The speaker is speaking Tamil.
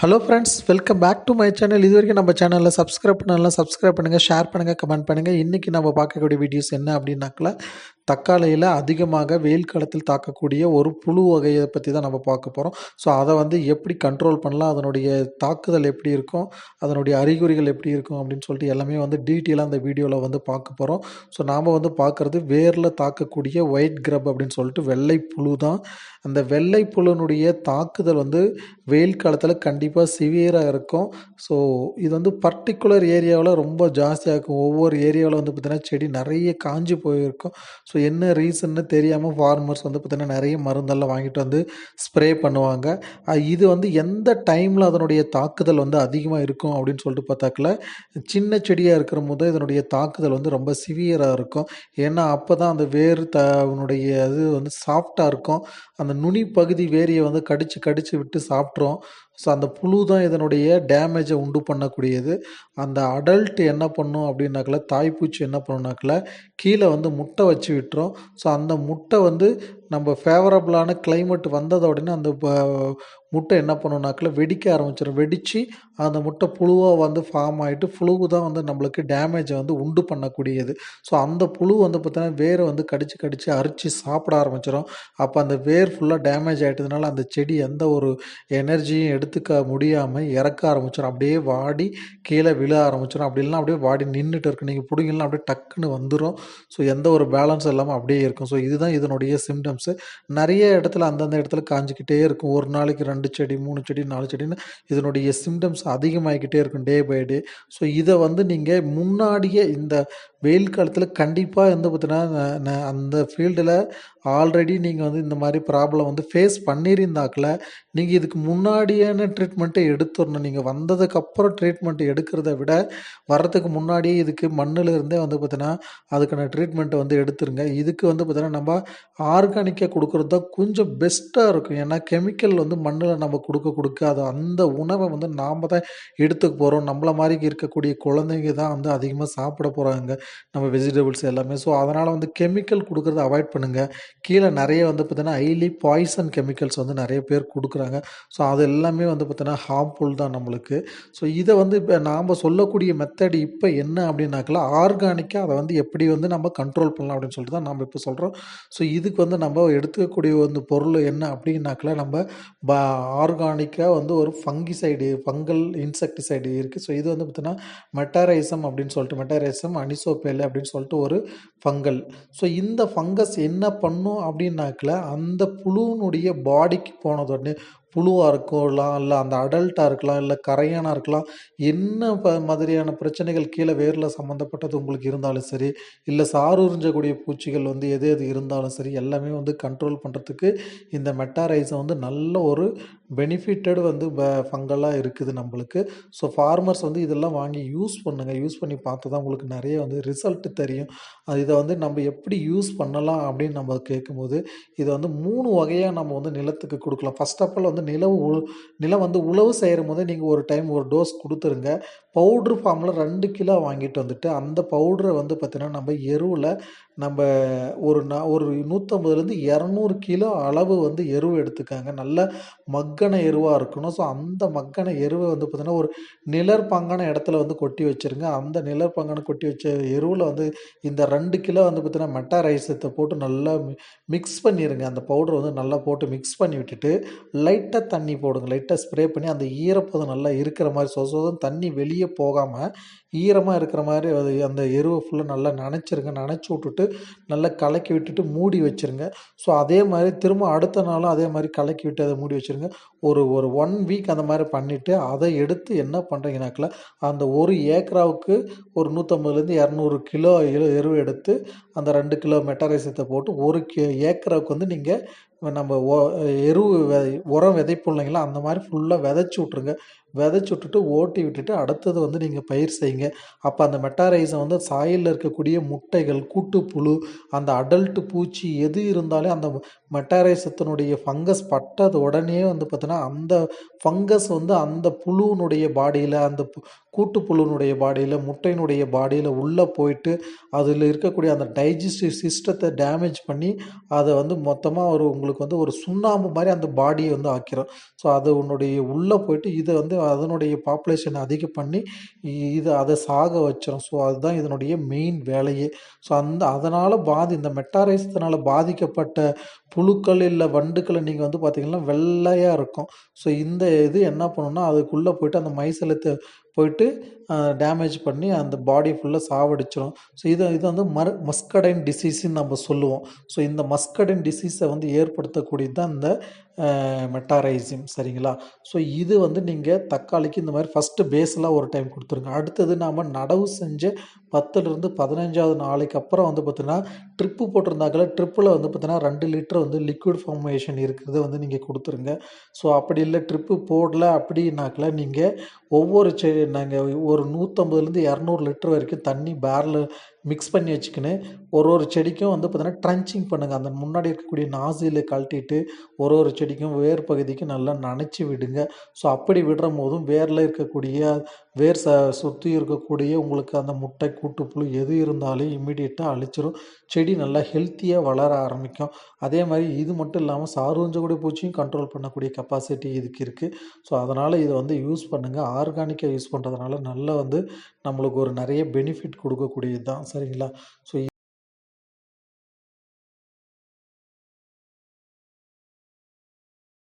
Hello friends welcome back to my channel இது வரைக்கும் நம்ம சேனலில் சப்ஸ்கிரைப் பண்ணலாம் சப்ஸ்கிரைப் பண்ணுங்கள் ஷேர் பண்ணுங்கள் கமெண்ட் பண்ணுங்கள் இன்றைக்கி நம்ம பார்க்கக்கூடிய வீடியோஸ் என்ன அப்படின்னாக்கல தக்காளியில் அதிகமாக வெயில் காலத்தில் தாக்கக்கூடிய ஒரு புழு வகையை பற்றி தான் நம்ம பார்க்க போகிறோம் ஸோ அதை வந்து எப்படி கண்ட்ரோல் பண்ணலாம் அதனுடைய தாக்குதல் எப்படி இருக்கும் அதனுடைய அறிகுறிகள் எப்படி இருக்கும் அப்படின்னு சொல்லிட்டு எல்லாமே வந்து டீட்டெயிலாக அந்த வீடியோவில் வந்து பார்க்க போகிறோம் ஸோ நாம் வந்து பார்க்குறது வேரில் தாக்கக்கூடிய ஒயிட் கிரப் அப்படின்னு சொல்லிட்டு வெள்ளை புழு தான். அந்த வெள்ளை புழுனுடைய தாக்குதல் வந்து வெயில் காலத்தில் கண்டிப்பாக கண்டிப்பாக சிவியராக இருக்கும். ஸோ இது வந்து பர்டிகுலர் ஏரியாவில் ரொம்ப ஜாஸ்தியாக இருக்கும். ஒவ்வொரு ஏரியாவில் வந்து பார்த்திங்கன்னா செடி நிறைய காஞ்சி போயிருக்கும். ஸோ என்ன ரீசன்னு தெரியாமல் ஃபார்மர்ஸ் வந்து பார்த்திங்கன்னா நிறைய மருந்தெல்லாம் வாங்கிட்டு வந்து ஸ்ப்ரே பண்ணுவாங்க. இது வந்து எந்த டைமில் அதனுடைய தாக்குதல் வந்து அதிகமாக இருக்கும் அப்படின்னு சொல்லிட்டு பார்த்தாக்கல சின்ன செடியாக இருக்கிற போது இதனுடைய தாக்குதல் வந்து ரொம்ப சிவியராக இருக்கும். ஏன்னா அப்போ தான் அந்த வேர் த அதனுடைய இது வந்து சாஃப்டாக இருக்கும். அந்த நுனி பகுதி வேரியை வந்து கடிச்சு கடிச்சு விட்டு சாப்பிட்ரும் ஸோ அந்த புழு தான் இதனுடைய டேமேஜை உண்டு பண்ணக்கூடியது. அந்த அடல்ட் என்ன பண்ணும் அப்படின்னாக்கில் தாய்ப்பூச்சி என்ன பண்ணுனாக்கில் கீழே வந்து முட்டை வச்சு விட்டுரும். ஸோ அந்த முட்டை வந்து நம்ம ஃபேவரபுளான கிளைமேட் வந்தது உடனே அந்த ப- முட்டை என்ன பண்ணுனாக்கில் வெடிக்க ஆரம்பிச்சிடும் வெடித்து அந்த முட்டை புழுவாக வந்து ஃபார்ம் ஆகிட்டு புழுவு தான் வந்து நம்மளுக்கு டேமேஜை வந்து உண்டு பண்ணக்கூடியது. ஸோ அந்த புழு வந்து பார்த்தீங்கன்னா வேரை வந்து கடிச்சு கடிச்சு அரிச்சு சாப்பிட ஆரம்பிச்சிடும் அப்போ அந்த வேர் ஃபுல்லாக டேமேஜ் ஆகிட்டதுனால அந்த செடி எந்த ஒரு எனர்ஜியும் எடுத்துக்க முடியாமல் இறக்க ஆரம்பிச்சிடும் அப்படியே வாடி கீழே விழ ஆரம்பிச்சிடும் அப்படி இல்லைனா அப்படியே வாடி நின்றுட்டு இருக்கு. நீங்கள் பிடிங்கலாம் அப்படியே டக்குன்னு வந்துடும் ஸோ எந்த ஒரு பேலன்ஸ் இல்லாமல் அப்படியே இருக்கும். ஸோ இதுதான் இதனுடைய சிம்டம்ஸ் நிறைய இடத்துல அந்தந்த இடத்துல காஞ்சிக்கிட்டே இருக்கும். ஒரு நாளைக்கு ரெண்டு செடி மூணு செடி நாலு செடின்னு இதனுடைய சிம்டம்ஸ் அதிகமாகிக்கிட்டே இருக்கும் டே பை டே ஸோ இதை வந்து நீங்கள் முன்னாடியே இந்த வெயில் காலத்தில் கண்டிப்பாக வந்து பார்த்தீங்கன்னா அந்த ஃபீல்டில் ஆல்ரெடி நீங்கள் வந்து இந்த மாதிரி ப்ராப்ளம் வந்து ஃபேஸ் பண்ணியிருந்தாக்கல நீங்கள் இதுக்கு முன்னாடியான ட்ரீட்மெண்ட்டை எடுத்துடணும். நீங்கள் வந்ததுக்கப்புறம் ட்ரீட்மெண்ட் எடுக்கிறத விட வர்றதுக்கு முன்னாடியே இதுக்கு மண்ணிலிருந்தே வந்து பார்த்தீங்கன்னா அதுக்கான ட்ரீட்மெண்ட்டை வந்து எடுத்துருங்க. இதுக்கு வந்து பார்த்தீங்கன்னா நம்ம ஆர்கானிக்காக கொடுக்குறது தான் கொஞ்சம் பெஸ்ட்டாக இருக்கும். ஏன்னா கெமிக்கல் வந்து மண்ணில் நம்ம கொடுக்க கொடுக்க அது அந்த உணவை வந்து நாம் தான் எடுத்துக்க போகிறோம் நம்மள மாதிரி இருக்கக்கூடிய குழந்தைங்க தான் வந்து அதிகமாக சாப்பிட போகிறாங்க நம்ம வெஜிடபிள்ஸ் எல்லாமே. ஸோ அதனால் வந்து கெமிக்கல் கொடுக்குறத அவாய்ட் பண்ணுங்கள் கீழே நிறைய வந்து பார்த்தீங்கன்னா ஹைலி பாய்சன் கெமிக்கல்ஸ் வந்து நிறைய பேர் கொடுக்குறாங்க. ஸோ அது எல்லாமே வந்து பார்த்திங்கன்னா ஹார்ம்ஃபுல் தான் நம்மளுக்கு. ஸோ இதை வந்து இப்போ நாம் சொல்லக்கூடிய மெத்தட் இப்போ என்ன அப்படின்னாக்கல ஆர்கானிக்காக அதை வந்து எப்படி வந்து நம்ம கண்ட்ரோல் பண்ணலாம் அப்படின்னு சொல்லிட்டு தான் நம்ம இப்போ சொல்கிறோம் ஸோ இதுக்கு வந்து நம்ம எடுத்துக்கக்கூடிய வந்து பொருள் என்ன அப்படின்னாக்கல நம்ம ப ஆர்கானிக்காக வந்து ஒரு ஃபங்கிசைடு ஃபங்கல் இன்செக்டிசைடு இருக்குது ஸோ இது வந்து பார்த்தீங்கன்னா மெட்டாரைசம் அப்படின்னு சொல்லிட்டு மெட்டாரைசம் அனிசோபேல் அப்படின்னு சொல்லிட்டு ஒரு ஃபங்கல் ஸோ இந்த ஃபங்கஸ் என்ன பண்ணும் அப்படின்னாக்கில் அந்த புழுவினுடைய பாடிக்கு போனதுடனே புழுவாக இருக்கலாம் இல்லை அந்த அடல்ட்டாக இருக்கலாம் இல்லை கரையானாக இருக்கலாம் என்ன ப மாதிரியான பிரச்சனைகள் கீழே வேரில் சம்மந்தப்பட்டது உங்களுக்கு இருந்தாலும் சரி இல்லை சாறு உறிஞ்சக்கூடிய பூச்சிகள் வந்து எது எது இருந்தாலும் சரி எல்லாமே வந்து கண்ட்ரோல் பண்ணுறதுக்கு இந்த மெட்டாரைஸை வந்து நல்ல ஒரு பெனிஃபிட்டட் வந்து ஃபங்கலாக இருக்குது நம்மளுக்கு. ஸோ ஃபார்மர்ஸ் வந்து இதெல்லாம் வாங்கி யூஸ் பண்ணுங்கள் யூஸ் பண்ணி பார்த்து தான் உங்களுக்கு நிறைய வந்து ரிசல்ட் தெரியும். அது இதை வந்து நம்ம எப்படி யூஸ் பண்ணலாம் அப்படின்னு நம்ம கேட்கும்போது இதை வந்து மூணு வகையாக நம்ம வந்து நிலத்துக்கு கொடுக்கலாம். ஃபஸ்ட் ஆஃப் ஆல் வந்து நிலவு உ நிலம் வந்து உழவு செய்கிற போது நீங்கள் ஒரு டைம் ஒரு டோஸ் கொடுத்துருங்க. பவுட்ரு ஃபார்மில் ரெண்டு கிலோ வாங்கிட்டு வந்துட்டு அந்த பவுடரை வந்து பார்த்திங்கன்னா நம்ம எருவில் நம்ம ஒரு நா ஒரு நூற்றம்பதுலேருந்து இரநூறு கிலோ அளவு வந்து எருவு எடுத்துக்காங்க. நல்ல மக்கன எருவாக இருக்கணும். ஸோ அந்த மக்கன எருவை வந்து பார்த்திங்கன்னா ஒரு நிலற்பங்கான இடத்துல வந்து கொட்டி வச்சிருங்க. அந்த நிழற்பங்கான கொட்டி வச்ச எருவில் வந்து இந்த ரெண்டு கிலோ வந்து பார்த்திங்கன்னா மெட்டா ரைஸத்தை போட்டு நல்லா மிக்ஸ் பண்ணிடுங்க அந்த பவுடர் வந்து நல்லா போட்டு மிக்ஸ் பண்ணி விட்டுட்டு லைட் லைட்டாக தண்ணி போடுங்க. லைட்டாக ஸ்ப்ரே பண்ணி அந்த ஈரப்பதம் நல்லா இருக்கிற மாதிரி சொ தண்ணி வெளியே போகாமல் ஈரமாக இருக்கிற மாதிரி அது அந்த எருவை ஃபுல்லாக நல்லா நனைச்சிருங்க. நனைச்சி விட்டுட்டு நல்லா கலக்கி விட்டுட்டு மூடி வச்சிருங்க. ஸோ அதே மாதிரி திரும்ப அடுத்த நாளும் அதே மாதிரி கலக்கி விட்டு அதை மூடி வச்சிருங்க. ஒரு ஒரு ஒன் வீக் அந்த மாதிரி பண்ணிவிட்டு அதை எடுத்து என்ன பண்ணுறீங்கனாக்கில் அந்த ஒரு ஏக்கராவுக்கு ஒரு நூற்றம்பதுலேருந்து இரநூறு கிலோ எரு எருவு எடுத்து அந்த ரெண்டு கிலோ மெட்டாரைசத்தை போட்டு ஒரு கி ஏக்கராவுக்கு வந்து நீங்கள் நம்ம ஒ எரு உரம் விதைப்போம் இல்லைங்களா அந்த மாதிரி ஃபுல்லாக விதைச்சி விட்ருங்க விதைச்சி விட்டுட்டு ஓட்டி விட்டுட்டு அடுத்தது வந்து நீங்கள் பயிர் செய்யுங்க. அப்போ அந்த மெட்டாரைஸை வந்து சாயிலில் இருக்கக்கூடிய முட்டைகள் கூட்டுப்புழு அந்த அடல்ட்டு பூச்சி எது இருந்தாலும் அந்த மெட்டாரைசத்தினுடைய ஃபங்கஸ் பட்டது உடனே வந்து பார்த்தீங்கன்னா அந்த ஃபங்கஸ் வந்து அந்த புழுவினுடைய பாடியில் அந்த பு- கூட்டுப்புழுனுடைய பாடியில் முட்டையினுடைய பாடியில் உள்ளே போயிட்டு அதில் இருக்கக்கூடிய அந்த டைஜஸ்டிவ் சிஸ்டத்தை டேமேஜ் பண்ணி அதை வந்து மொத்தமாக ஒரு உங்களுக்கு வந்து ஒரு சுண்ணாம்பு மாதிரி அந்த பாடியை வந்து ஆக்கிரும். ஸோ அது உன்னுடைய உள்ளே போயிட்டு இதை வந்து அதனுடைய பாப்புலேஷனை அதிகம் பண்ணி இது அதை சாக வச்சிரும். ஸோ அதுதான் இதனுடைய மெயின் வேலையே. ஸோ அந்த அதனால் பாதி இந்த மெட்டாரைசத்தினால் பாதிக்கப்பட்ட புழுக்கள் இல்லை வண்டுக்களை நீங்கள் வந்து பார்த்தீங்கன்னா வெள்ளையாக இருக்கும். ஸோ இந்த இது என்ன பண்ணணும்னா அதுக்குள்ளே போயிட்டு அந்த மைசலத்தை போயிட்டு டேமேஜ் பண்ணி அந்த பாடி ஃபுல்லாக சாவடிச்சிடும் ஸோ இது இது வந்து மர் மஸ்கடைன் டிசீஸ்ன்னு நம்ம சொல்லுவோம். ஸோ இந்த மஸ்கடைன் டிசீஸை வந்து ஏற்படுத்தக்கூடியது தான் இந்த மெட்டாரைசிம் சரிங்களா? ஸோ இது வந்து நீங்கள் தக்காளிக்கு இந்த மாதிரி ஃபஸ்ட்டு பேஸெலாம் ஒரு டைம் கொடுத்துருங்க. அடுத்தது நாம் நடவு செஞ்ச பத்துலேருந்து பதினஞ்சாவது நாளைக்கு அப்புறம் வந்து பார்த்தீங்கன்னா ட்ரிப்பு போட்டிருந்தாக்கல ட்ரிப்பில் வந்து பார்த்தீங்கன்னா ரெண்டு லிட்டர் வந்து லிக்விட் ஃபார்மேஷன் இருக்கிறத வந்து நீங்கள் கொடுத்துருங்க. ஸோ அப்படி இல்லை ட்ரிப்பு போடல அப்படின்னாக்கல நீங்கள் ஒவ்வொரு செ நாங்கள் ஒரு நூற்றம்பதுலேருந்து இரநூறு லிட்டர் வரைக்கும் தண்ணி பேரில் மிக்ஸ் பண்ணி வச்சுக்கின்னு ஒரு ஒரு செடிக்கும் வந்து பார்த்தீங்கன்னா ட்ரன்ச்சிங் பண்ணுங்கள் அந்த முன்னாடி இருக்கக்கூடிய நாசியில் கழட்டிட்டு ஒரு ஒரு செடிக்கும் வேர் பகுதிக்கும் நல்லா நனைச்சி விடுங்க. ஸோ அப்படி விடுற போதும் வேரில் இருக்கக்கூடிய வேர் ச சுற்றி இருக்கக்கூடிய உங்களுக்கு அந்த முட்டை கூட்டுப்புழு எது இருந்தாலும் இம்மிடியட்டாக அழிச்சிரும். செடி நல்லா ஹெல்த்தியாக வளர ஆரம்பிக்கும். அதே மாதிரி இது மட்டும் இல்லாமல் சாரூஞ்சக்கூடிய பூச்சியும் கண்ட்ரோல் பண்ணக்கூடிய கெப்பாசிட்டி இதுக்கு இருக்குது ஸோ அதனால் இதை வந்து யூஸ் பண்ணுங்கள் ஆர்கானிக்காக யூஸ் பண்ணுறதுனால நல்லா வந்து நம்மளுக்கு ஒரு நிறைய பெனிஃபிட் கொடுக்கக்கூடியது தான் சரிங்களா? ஸோ